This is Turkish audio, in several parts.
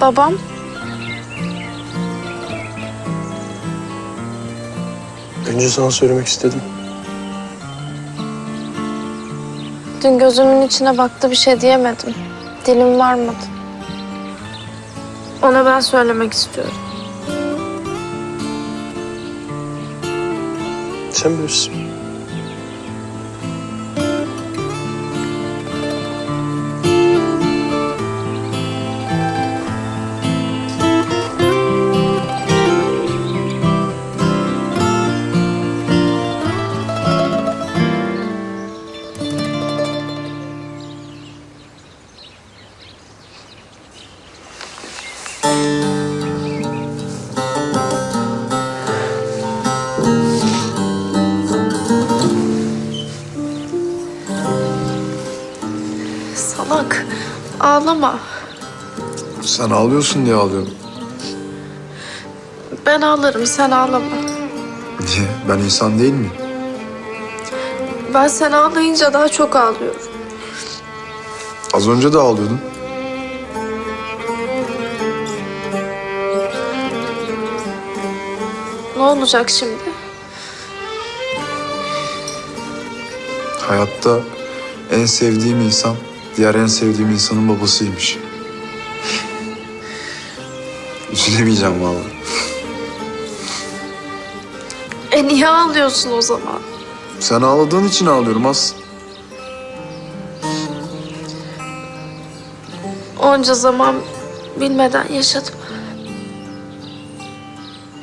Babam? Önce sana söylemek istedim. Dün gözümün içine baktı bir şey diyemedim. Dilim varmadı. Ona ben söylemek istiyorum. Sen bilirsin. Ağlama. Sen ağlıyorsun diye ağlıyorum. Ben ağlarım sen ağlama. Niye? Ben insan değil miyim? Ben sen ağlayınca daha çok ağlıyorum. Az önce de ağlıyordun. Ne olacak şimdi? Hayatta en sevdiğim insan diğer en sevdiğim insanın babasıymış. Üzülemeyeceğim vallahi. E niye ağlıyorsun o zaman? Sen ağladığın için ağlıyorum az. Onca zaman bilmeden yaşadım.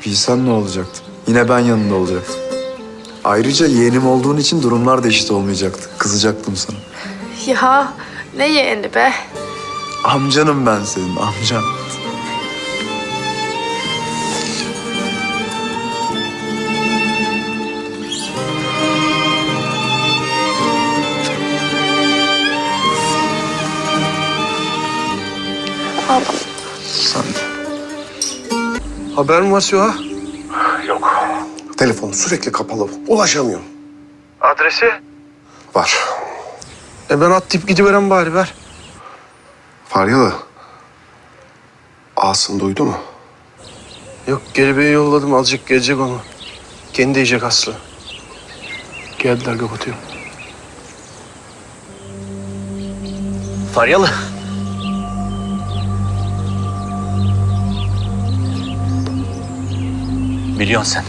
Bilsen ne olacaktı? Yine ben yanında olacaktım. Ayrıca yeğenim olduğun için durumlar da eşit olmayacaktı. Kızacaktım sana. Ya ne yeğeni be? Amcanım ben senin, amcan. Sen de. Haber mi var Süha? Yok. Telefonu sürekli kapalı. Ulaşamıyorum. Adresi? Var. E ben atlayıp gidiveren bari ver. Faryalı. Asım duydu mu? Yok Geribe'ye yolladım azıcık gelecek onu. Kendi yiyecek Aslı. Geldiler kapatıyorum. Faryalı. Biliyorsun sen.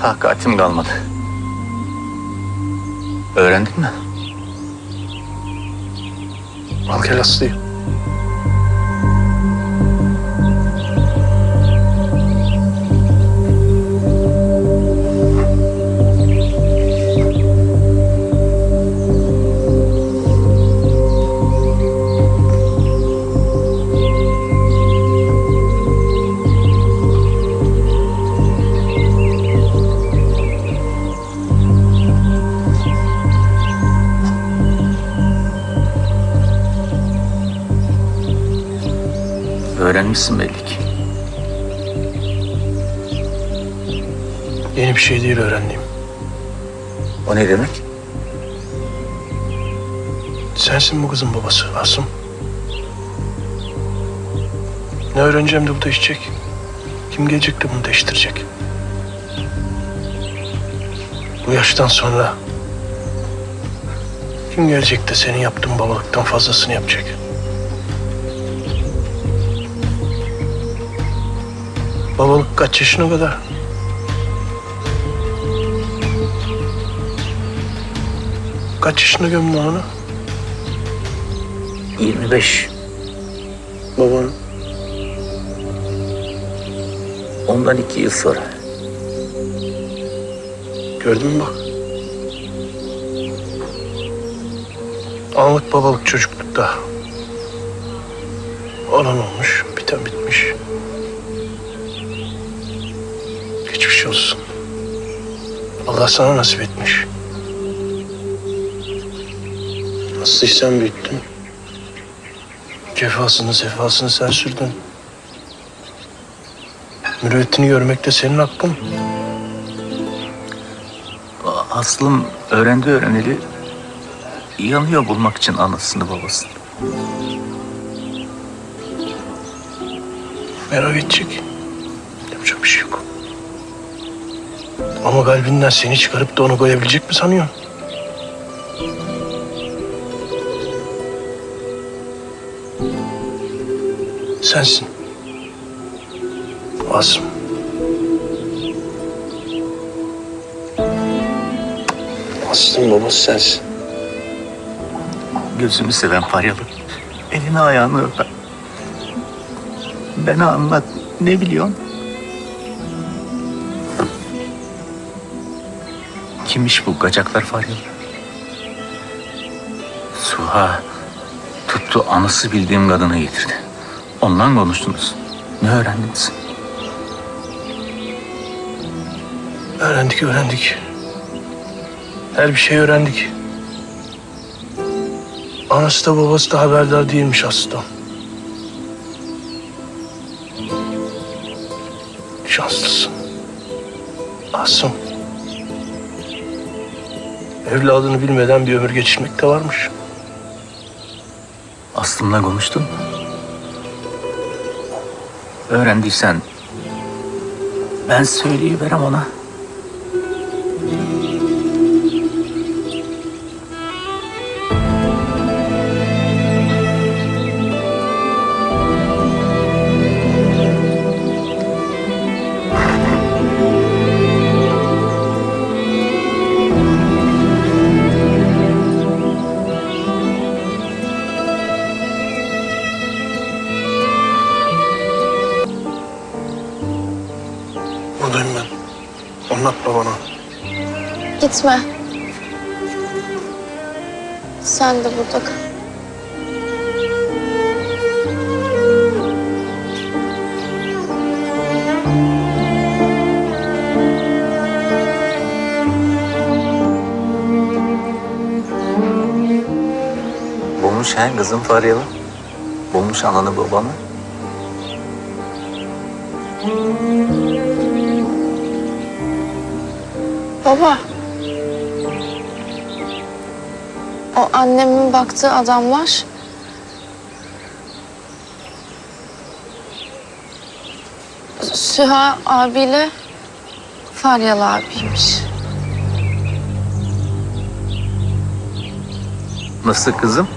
Takatim kalmadı. Öğrendin mi? Al gel Aslı'yı. Öğrenmişsin belli ki. Yeni bir şey değil öğrendiğim. O ne demek? Sensin bu kızın babası Asım. Ne öğreneceğim de bu değişecek. Kim gelecek de bunu değiştirecek. Bu yaştan sonra kim gelecek de senin yaptığın babalıktan fazlasını yapacak? Babalık kaç yaşına kadar? Kaç yaşında gömdün onu? 25. Babanı. Ondan iki yıl sonra. Gördün mü bak? Anlık babalık çocuklukta. Olan olmuş, Allah sana nasip etmiş. Nasıl sen büyüttün? Cefasını, sefasını sen sürdün. Mürüvvetini görmek de senin hakkın. Aslım öğrendi öğreneli yanıyor bulmak için anasını babasını. Merak edecek. Yapacak bir şey yok. Ama kalbinden seni çıkarıp da onu koyabilecek mi sanıyorsun? Sensin. Asım. Aslı'nın babası sensin. Gözümü seven Faryalı. Elini ayağını öper. Bana anlat. Ne biliyorsun? Kimmiş bu gacaklar Faryalı? Suha tuttu anısı bildiğim kadını getirdi. Ondan konuştunuz. Ne öğrendiniz? Öğrendik, öğrendik. Her bir şey öğrendik. Anası da babası da haberdar değilmiş aslında. Şanslısın. Asım. Evladını bilmeden bir ömür geçirmek de varmış. Aslım'la konuştun mu? Öğrendiysen ben söyleyiverem ona. Gitme. Sen de burada kal. Bulmuş he kızım Faryalı. Bulmuş ananı babanı. Baba. O annemin baktığı adamlar Süha abiyle Faryalı abiymiş. Nasıl kızım?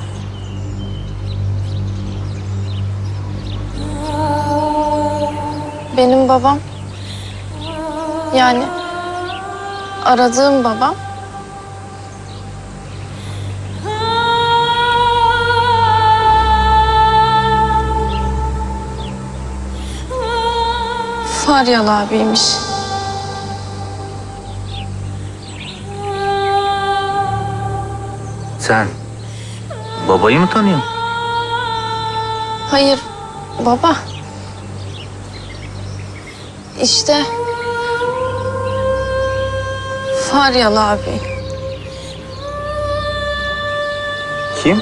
Benim babam yani aradığım babam Faryalı abiymiş. Sen babayı mı tanıyorsun? Hayır baba. İşte Faryalı abi. Kim?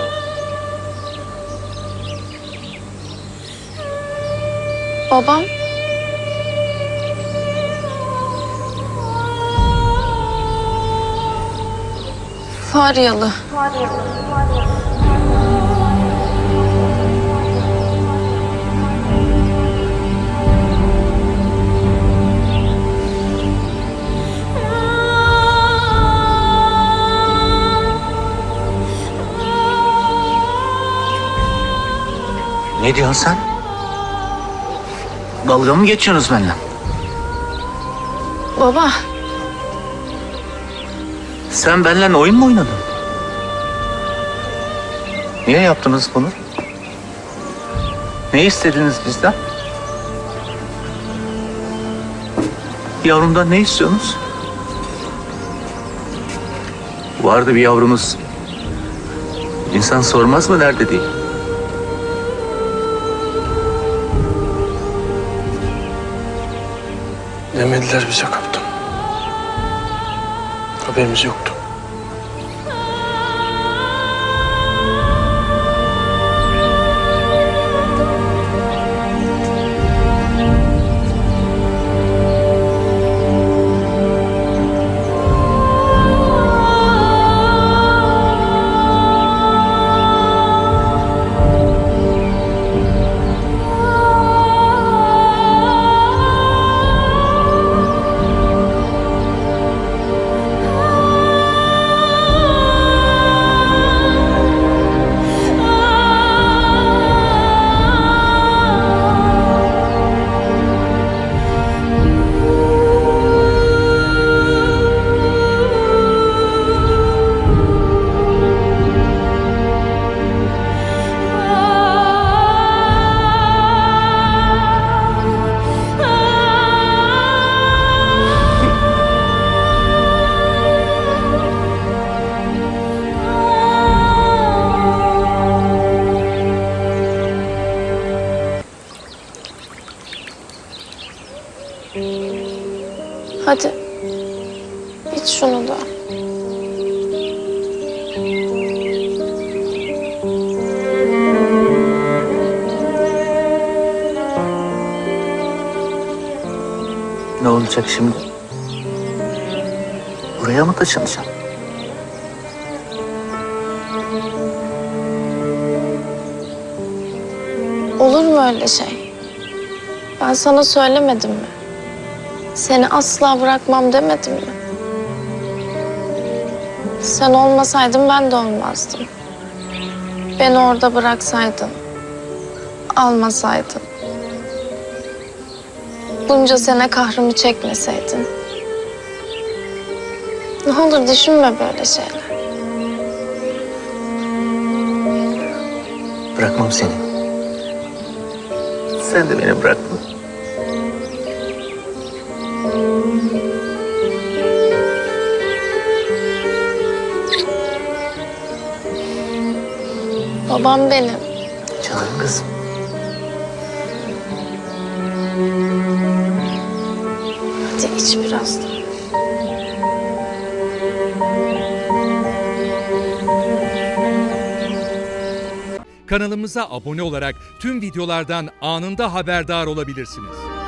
Babam Faryalı. Ne diyorsun sen? Dalga mı geçiyorsunuz benimle? Baba Sen benimle oyun mu oynadın? Niye yaptınız bunu? Ne istediniz bizden? Yavrumdan ne istiyorsunuz? Vardı bir yavrumuz. İnsan sormaz mı nerede diye. Demediler bize kaptan. Haberimiz yoktu. Hadi. İç şunu da. Ne olacak şimdi? Buraya mı taşınacağım? Olur mu öyle şey? Ben sana söylemedim mi? Seni asla bırakmam demedim mi? Sen olmasaydın ben de olmazdım. Beni orada bıraksaydın, almasaydın. Bunca sene kahrımı çekmeseydin. Ne olur düşünme böyle şeyler. Bırakmam seni. Sen de beni bırakma. Babam benim. Canım kızım. Hadi iç biraz da. Kanalımıza abone olarak tüm videolardan anında haberdar olabilirsiniz.